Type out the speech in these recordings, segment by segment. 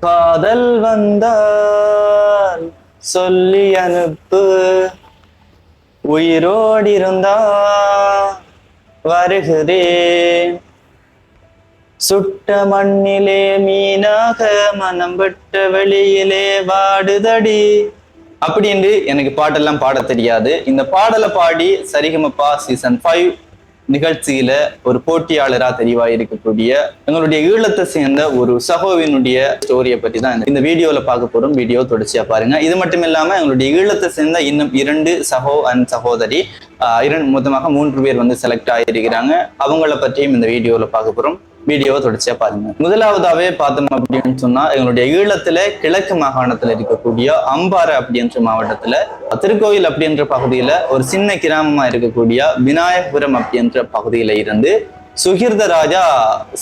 காதல் வந்தால் சொல்லி அனுப்பு. உயிரோடிருந்தா வருகிறேன். சுட்ட மண்ணிலே மீனாக மனம் விட்ட வெளியிலே வாடுதடி. அப்படின்னு எனக்கு பாட்டெல்லாம் பாட தெரியாது. இந்த பாடலை பாடி சரிகமப்பா சீசன் ஃபைவ் நிகழ்ச்சியில ஒரு போட்டியாளரா தெரிவா இருக்கக்கூடிய எங்களுடைய ஈழத்தை சேர்ந்த ஒரு சகோவினுடைய ஸ்டோரியை பத்தி தான் இந்த வீடியோல பார்க்க போறோம். வீடியோ தொடர்ச்சியா பாருங்க. இது மட்டும் இல்லாம எங்களுடைய ஈழத்தை சேர்ந்த இன்னும் இரண்டு சகோ அண்ட் சகோதரி இரண்டு மொத்தமாக மூன்று பேர் வந்து செலக்ட் ஆகியிருக்கிறாங்க அவங்கள பற்றியும் இந்த வீடியோல பார்க்க போறோம். வீடியோவை தொடர்ச்சியா பாருங்க. முதலாவதாவே பார்த்தோம் அப்படின்னு சொன்னா எங்களுடைய ஈழத்துல கிழக்கு மாகாணத்துல இருக்கக்கூடிய அம்பாறை அப்படின்ற மாவட்டத்துல திருக்கோயில் அப்படின்ற பகுதியில ஒரு சின்ன கிராமமா இருக்கக்கூடிய விநாயகபுரம் அப்படின்ற பகுதியில இருந்து சுகிர்த ராஜா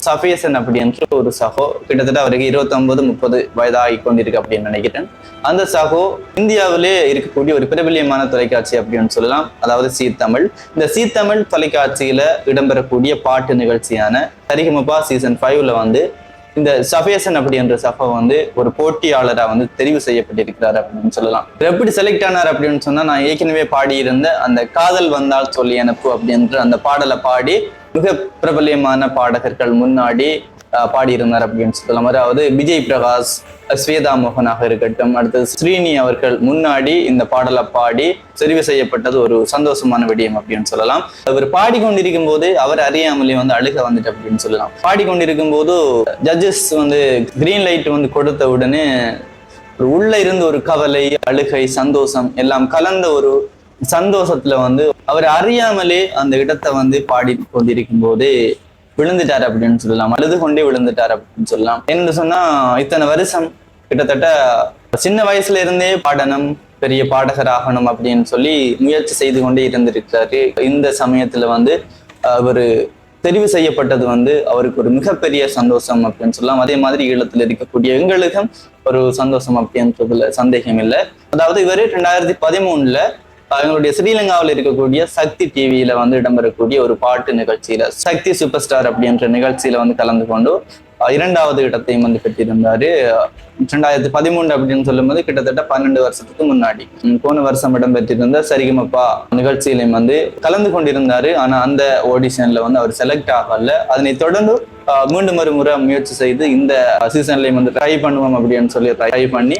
சஃபேசன் அப்படின்ற ஒரு சகோ கிட்டத்தட்ட அவருக்கு இருபத்தொன்பது முப்பது வயதாகி கொண்டிருக்கு அப்படின்னு நினைக்கிறேன். அந்த சகோ இந்தியாவிலே இருக்கக்கூடிய ஒரு பிரபலியமான தொலைக்காட்சி அப்படின்னு சொல்லலாம். அதாவது சீ தமிழ் இந்த சீ தமிழ் தொலைக்காட்சியில இடம்பெறக்கூடிய பாட்டு நிகழ்ச்சியான சரிகமபா சீசன் ஃபைவ்ல வந்து இந்த சஃபேசன் அப்படின்ற சஃபா வந்து ஒரு போட்டியாளராக வந்து தெரிவு செய்யப்பட்டிருக்கிறார் அப்படின்னு சொல்லலாம். எப்படி செலக்ட் ஆனார் அப்படின்னு சொன்னா நான் ஏற்கனவே பாடியிருந்த அந்த காதல் வந்தால் சொல்லி அனுப்பு அப்படின்ற அந்த பாடலை பாடி மிக பிரபல்யமான பாடகர்கள் முன்னாடி பாடியிருந்தார் அப்படின்னு சொல்லலாம். அதாவது விஜய் பிரகாஷ் ஸ்வேதா மோகனாக இருக்கட்டும் அடுத்தது ஸ்ரீனி அவர்கள் முன்னாடி இந்த பாடலை பாடி தெரிவு செய்யப்பட்டது ஒரு சந்தோஷமான விடயம் அப்படின்னு சொல்லலாம். அவர் பாடிக்கொண்டிருக்கும் போது அவர் அறியாமலே வந்து அழுக வந்துட்டு அப்படின்னு சொல்லலாம். பாடிக்கொண்டிருக்கும் போது ஜட்ஜஸ் வந்து கிரீன் லைட் வந்து கொடுத்த உடனே உள்ள இருந்து ஒரு கவலை அழுகை சந்தோஷம் எல்லாம் கலந்த ஒரு சந்தோஷத்துல வந்து அவர் அறியாமலே அந்த இடத்தை வந்து பாடி கொண்டிருக்கும் போது விழுந்துட்டார் அப்படின்னு சொல்லலாம். அழுது கொண்டே விழுந்துட்டார் அப்படின்னு சொல்லலாம். என்ன சொன்னா இத்தனை வருஷம் கிட்டத்தட்ட சின்ன வயசுல இருந்தே பாடணும் பெரிய பாடகர் ஆகணும் அப்படின்னு சொல்லி முயற்சி செய்து கொண்டே இருந்திருக்கிறாரு. இந்த சமயத்துல வந்து அவர் தெரிவு செய்யப்பட்டது வந்து அவருக்கு ஒரு மிகப்பெரிய சந்தோஷம் அப்படின்னு சொல்லலாம். அதே மாதிரி ஈழத்துல இருக்கக்கூடிய எங்களுக்கும் ஒரு சந்தோஷம் அப்படின்றதுல சந்தேகம் இல்லை. அதாவது இவர் ரெண்டாயிரத்தி பதிமூணுல எங்களுடைய ஸ்ரீலங்காவில் இருக்கக்கூடிய சக்தி டிவியில வந்து இடம்பெறக்கூடிய ஒரு பாட்டு நிகழ்ச்சியில சக்தி சூப்பர் ஸ்டார் அப்படின்ற நிகழ்ச்சியில வந்து கலந்து கொண்டு இரண்டாவது இடத்தையும் வந்து பெற்றிருந்தாரு ரெண்டாயிரத்தி பதிமூன்று அப்படின்னு சொல்லும்போது கிட்டத்தட்ட பன்னெண்டு வருஷத்துக்கு முன்னாடி. போன வருஷம் இடம்பெற்றிருந்த சரிகமப்பா நிகழ்ச்சியிலையும் வந்து கலந்து கொண்டிருந்தாரு. ஆனா அந்த ஆடிஷன்ல வந்து அவர் செலக்ட் ஆகல. அதனை தொடர்ந்து மீண்டும் ஒரு முறை முயற்சி செய்து இந்த சீசன்லையும் வந்து ட்ரை பண்ணுவோம் அப்படின்னு சொல்லி ட்ரை பண்ணி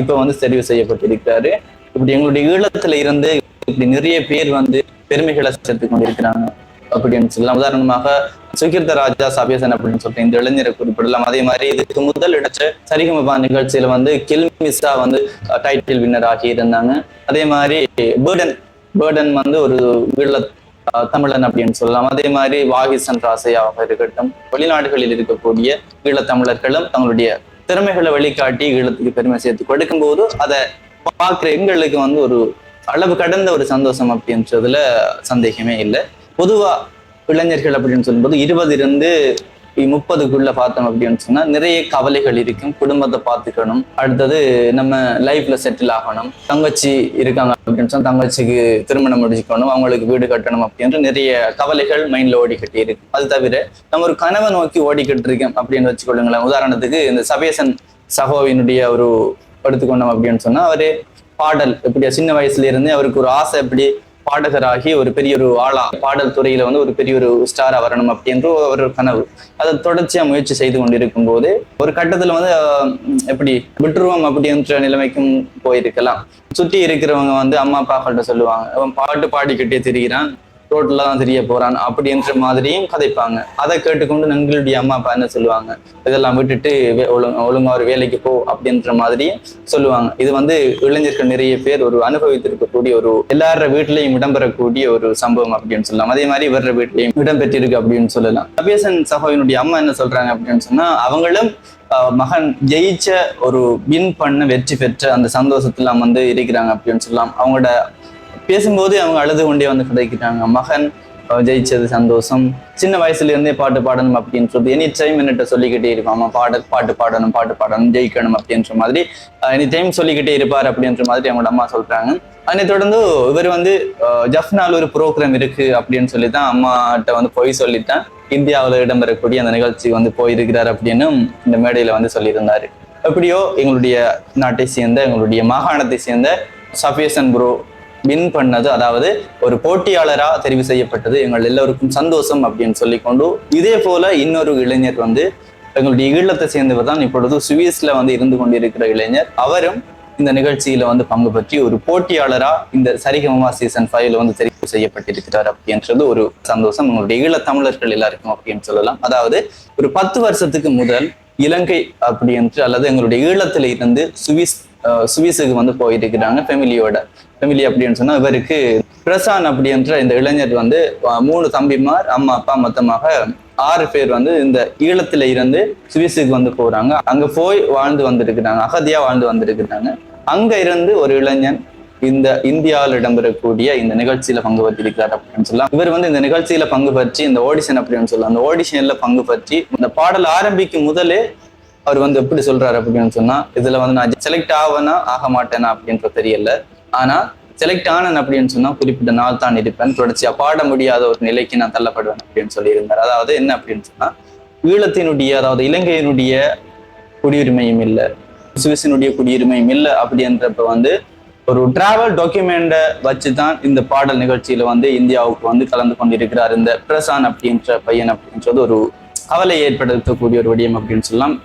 இப்போ வந்து தெரிவு செய்யப்பட்டிருக்கிறாரு. இப்படி எங்களுடைய ஈழத்துல இருந்து இப்படி நிறைய பேர் வந்து பெருமைகளை சேர்த்து கொண்டிருக்கிறாங்க. அப்படின்னு சொல்லலாம். உதாரணமாக சுகிர்த ராஜா சபேசன் அப்படின்னு சொல்லிட்டு இந்த இளைஞரை குறிப்பிடலாம். அதே மாதிரி இதுக்கு முதல் இடச்ச சரிகமபா நிகழ்ச்சியில வந்து கில்மிஸா வந்து டைட்டில் வின்னர் ஆகி இருந்தாங்க. அதே மாதிரி பேர்டன் பேர்டன் வந்து ஒரு ஈழ தமிழன் அப்படின்னு சொல்லலாம். அதே மாதிரி வாகிசன் ராசையாவாக இருக்கட்டும் வெளிநாடுகளில் இருக்கக்கூடிய ஈழத்தமிழர்களும் தங்களுடைய திறமைகளை வெளிக்காட்டி ஈழத்துக்கு பெருமை சேர்த்து கொடுக்கும்போது அதை பார்க்குற எங்களுக்கு வந்து ஒரு அளவு கடந்த ஒரு சந்தோஷம் அப்படின்றதுல சந்தேகமே இல்லை. பொதுவா இளைஞர்கள் அப்படின்னு சொல்லும்போது இருபது இருந்து முப்பதுக்குள்ள பார்த்தோம் அப்படின்னு சொன்னா நிறைய கவலைகள் இருக்கும். குடும்பத்தை பார்த்துக்கணும். அடுத்தது நம்ம லைஃப்ல செட்டில் ஆகணும். தங்கச்சி இருக்காங்க அப்படின்னு சொன்னா தங்கச்சிக்கு திருமணம் முடிச்சுக்கணும். அவங்களுக்கு வீடு கட்டணும் அப்படின்ற நிறைய கவலைகள் மைண்ட்ல ஓடிக்கிட்டு இருக்கு. அது தவிர நம்ம ஒரு கனவை நோக்கி ஓடிக்கிட்டு இருக்கோம் அப்படின்னு வச்சுக்கொள்ளுங்களேன். உதாரணத்துக்கு இந்த சபேசன் சகோவினுடைய ஒரு படுத்துக்கொண்டோம் அப்படின்னு சொன்னா அவரு பாடல். எப்படி சின்ன வயசுல இருந்து அவருக்கு ஒரு ஆசை எப்படி பாடகராகி ஒரு பெரிய ஒரு ஆளா பாடல் துறையில வந்து ஒரு பெரிய ஒரு ஸ்டாரா வரணும் அப்படின்ற ஒரு கனவு. அதை தொடர்ச்சியா முயற்சி செய்து கொண்டிருக்கும் போது ஒரு கட்டத்துல வந்து எப்படி விட்டுருவோம் அப்படின்ற நிலைமைக்கும் போயிருக்கலாம். சுற்றி இருக்கிறவங்க வந்து அம்மா அப்பாக்கள்கிட்ட சொல்லுவாங்க. அவன் பாட்டு பாடிக்கிட்டே திரிகிறான் ரோட்ல தான் தெரிய போறான் அப்படின்ற மாதிரியும் கதைப்பாங்க. அதை கேட்டுக்கொண்டு நங்களுடைய அம்மா அப்பா என்ன சொல்லுவாங்க? இதெல்லாம் விட்டுட்டு ஒழுங்கா ஒழுங்கா ஒரு வேலைக்கு போ அப்படின்ற மாதிரியும் சொல்லுவாங்க. இது வந்து இளைஞர்கள் நிறைய பேர் ஒரு அனுபவித்திருக்கக்கூடிய ஒரு எல்லார வீட்லயும் இடம்பெறக்கூடிய ஒரு சம்பவம் அப்படின்னு சொல்லலாம். அதே மாதிரி வர்ற வீட்லயும் இடம்பெற்றிருக்கு அப்படின்னு சொல்லலாம். அபேசன் சகோவினுடைய அம்மா என்ன சொல்றாங்க அப்படின்னு சொன்னா அவங்களும் ஆஹ், மகன் ஜெயிச்ச ஒரு வின் பண்ண வெற்றி பெற்ற அந்த சந்தோஷத்துல வந்து இருக்கிறாங்க அப்படின்னு சொல்லலாம். அவங்களோட பேசும்போது அவங்க அழுது கொண்டே வந்து கிடைக்கிறாங்க மகன் ஜெயிச்சது சந்தோஷம். சின்ன வயசுல இருந்தே பாட்டு பாடணும் அப்படின்னு சொல்லி எனி டைம் என்னட்ட சொல்லிக்கிட்டே இருப்பான் அம்மா பாட பாட்டு பாடணும் பாட்டு பாடணும் ஜெயிக்கணும் அப்படின்ற மாதிரி எனி டைம் சொல்லிக்கிட்டே இருப்பார் அப்படின்ற மாதிரி அவங்களோட அம்மா சொல்றாங்க. அதனை தொடர்ந்து இவர் வந்து ஜஃப்னால் ஒரு ப்ரோக்ராம் இருக்கு அப்படின்னு சொல்லி தான் அம்மாட்ட வந்து போய் சொல்லிட்டேன் இந்தியாவில் இடம்பெறக்கூடிய அந்த நிகழ்ச்சி வந்து போயிருக்கிறார் அப்படின்னு இந்த மேடையில வந்து சொல்லியிருந்தாரு. எப்படியோ எங்களுடைய நாட்டை சேர்ந்த எங்களுடைய மாகாணத்தை சேர்ந்த சஃபியசன் ப்ரோ வின் பண்ணது அதாவது ஒரு போட்டியாளரா தெரிவு செய்யப்பட்டது. எங்கள் எல்லோருக்கும் சந்தோஷம் அப்படின்னு சொல்லிக்கொண்டு இதே போல இன்னொரு இளைஞர் வந்து எங்களுடைய ஈழத்தை சேர்ந்தவர் தான் இப்பொழுது சுவிஸ்ல வந்து இருந்து கொண்டிருக்கிற இளைஞர். அவரும் இந்த நிகழ்ச்சியில வந்து பங்கு பற்றி ஒரு போட்டியாளரா இந்த சரிகமமா சீசன் ஃபைவ்ல வந்து தெரிவு செய்யப்பட்டிருக்கிறார் அப்படின்றது ஒரு சந்தோஷம். எங்களுடைய ஈழத் தமிழர்கள் எல்லாருக்கும் அப்படின்னு சொல்லலாம். அதாவது ஒரு பத்து வருஷத்துக்கு முதல் இலங்கை அப்படின்று அல்லது எங்களுடைய ஈழத்துல இருந்து சுவிஸ் சுவிஸுக்கு வந்து போயிட்டு இருக்கிறாங்க ஃபெமிலியோட. ஃபெமிலி அப்படின்னு சொன்னா இவருக்கு பிரசான் அப்படின்ற இந்த இளைஞர் வந்து மூணு தம்பிமார் அம்மா அப்பா மொத்தமாக ஆறு பேர் வந்து இந்த ஈழத்துல இருந்து சுவிஸுக்கு வந்து போறாங்க. அங்க போய் வாழ்ந்து வந்திருக்கிறாங்க அகதியா வாழ்ந்து வந்திருக்கிறாங்க. அங்க இருந்து ஒரு இளைஞன் இந்த இந்தியாவில் இடம்பெறக்கூடிய இந்த நிகழ்ச்சியில பங்கு பற்றியிருக்கிறார் அப்படின்னு சொல்லலாம். இவர் வந்து இந்த நிகழ்ச்சியில பங்கு பற்றி இந்த ஆடிஷன் அப்படின்னு சொல்லலாம். அந்த ஆடிஷன்ல பங்கு பற்றி இந்த பாடல் ஆரம்பிக்கும் முதலே அவர் வந்து எப்படி சொல்றாரு அப்படின்னு சொன்னா இதுல வந்து நான் செலக்ட் ஆவேனா ஆக மாட்டேனா அப்படின்ற தெரியல. ஆனா செலக்ட் ஆனன் அப்படின்னு சொன்னா குறிப்பிட்ட நாள் தான் இருப்பேன். தொடர்ச்சியா பாட முடியாத ஒரு நிலைக்கு நான் தள்ளப்படுவேன் அப்படின்னு சொல்லியிருந்தார். அதாவது என்ன அப்படின்னு சொன்னா ஈழத்தினுடைய அதாவது இலங்கையினுடைய குடியுரிமையும் இல்லை சுவிசினுடைய குடியுரிமையும் இல்லை அப்படின்றப்ப வந்து ஒரு டிராவல் டாக்குமெண்ட்டை வச்சு தான் இந்த பாடல் நிகழ்ச்சியில வந்து இந்தியாவுக்கு வந்து கலந்து கொண்டிருக்கிறார் இந்த பிரசான் அப்படின்ற பையன் அப்படின்றது ஒரு கவலை ஏற்படுத்தக்கூடிய ஒரு விடயம் அப்படின்னு சொல்லலாம்.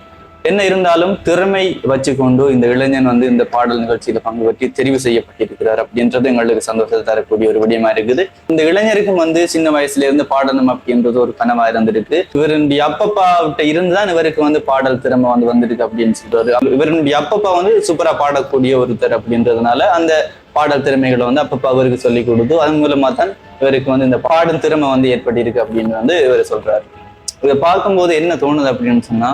என்ன இருந்தாலும் திறமை வச்சுக்கொண்டு இந்த இளைஞன் வந்து இந்த பாடல் நிகழ்ச்சியில பங்கு பற்றி தெரிவு செய்யப்பட்டிருக்கிறார் அப்படின்றது எங்களுக்கு சந்தோஷத்தை தரக்கூடிய ஒரு விடயமா இருக்குது. இந்த இளைஞருக்கும் வந்து சின்ன வயசுல இருந்து பாடணும் அப்படின்றது ஒரு கனவா இருந்திருக்கு. இவருடைய அப்பப்பா கிட்ட இருந்துதான் இவருக்கு வந்து பாடல் திறமை வந்து வந்திருக்கு அப்படின்னு சொல்றாரு. இவருடைய அப்பப்பா வந்து சூப்பரா பாடக்கூடிய ஒருத்தர் அப்படின்றதுனால அந்த பாடல் திறமைகளை வந்து அப்பப்பா அவருக்கு சொல்லி கொடுத்து அதன் மூலமா தான் இவருக்கு வந்து இந்த பாடல் திறமை வந்து ஏற்பட்டிருக்கு அப்படின்னு வந்து இவர் சொல்றாரு. இதை பார்க்கும்போது என்ன தோணுது அப்படின்னு சொன்னா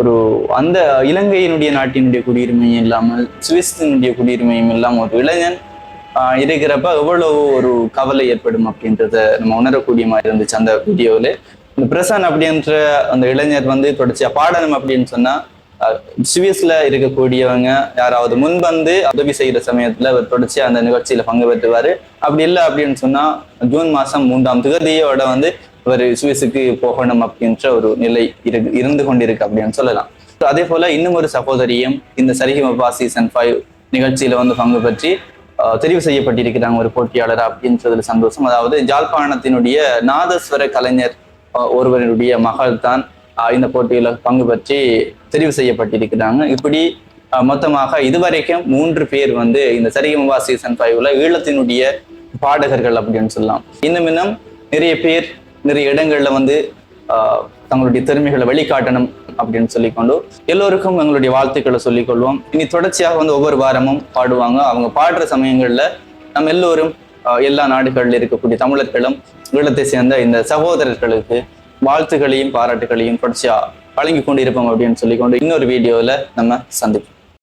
ஒரு அந்த இலங்கையினுடைய நாட்டினுடைய குடியுரிமையும் இல்லாமல் சுவிஸினுடைய குடியுரிமையும் இல்லாமல் ஒரு இளைஞன் ஆஹ் இருக்கிறப்ப எவ்வளவு ஒரு கவலை ஏற்படும் அப்படின்றத நம்ம உணரக்கூடிய மாதிரி இருந்துச்சு அந்த வீடியோவில். இந்த பிரசான் அப்படின்ற அந்த இளைஞர் வந்து தொடர்ச்சியா பாடணும் அப்படின்னு சொன்னா சுவிஸ்ல இருக்கக்கூடியவங்க யாராவது முன்வந்து உதவி செய்யற சமயத்துல அவர் தொடர்ச்சியா அந்த நிகழ்ச்சியில பங்கு பெற்றுவாரு. அப்படி இல்லை அப்படின்னு சொன்னா ஜூன் மாசம் மூன்றாம் திகதியோட வந்து இவர் சுவிஸுக்கு போகணும் அப்படின்ற ஒரு நிலை இரு இருந்து கொண்டிருக்கு அப்படின்னு சொல்லலாம். அதே போல இன்னும் ஒரு சகோதரியும் இந்த சரிகமபா சீசன் ஃபைவ் நிகழ்ச்சியில வந்து பங்கு பற்றி தெரிவு செய்யப்பட்டிருக்கிறாங்க ஒரு போட்டியாளர் அப்படின்றதுல சந்தோஷம். அதாவது ஜாழ்ப்பாணத்தினுடைய நாதஸ்வர கலைஞர் ஒருவரினுடைய ஒருவருடைய மகள் தான் இந்த போட்டியில பங்கு பற்றி தெரிவு செய்யப்பட்டிருக்கிறாங்க. இப்படி மொத்தமாக இதுவரைக்கும் மூன்று பேர் வந்து இந்த சரிகமபா சீசன் ஃபைவ்ல ஈழத்தினுடைய பாடகர்கள் அப்படின்னு சொல்லலாம். இன்னும் இன்னும் நிறைய பேர் நிறைய இடங்கள்ல வந்து தங்களுடைய திறமைகளை வெளிக்காட்டணும் அப்படின்னு சொல்லிக்கொண்டு எல்லோருக்கும் எங்களுடைய வாழ்த்துக்களை சொல்லிக்கொள்வோம். இனி தொடர்ச்சியாக வந்து ஒவ்வொரு வாரமும் பாடுவாங்க. அவங்க பாடுற சமயங்கள்ல நம்ம எல்லோரும் எல்லா நாடுகளில் இருக்கக்கூடிய தமிழர்களும் ஈழத்தை சேர்ந்த இந்த சகோதரர்களுக்கு வாழ்த்துக்களையும் பாராட்டுகளையும் தொடர்ச்சியா வழங்கி கொண்டு இருப்போம் அப்படின்னு சொல்லிக்கொண்டு இன்னொரு வீடியோல நம்ம சந்திப்போம்.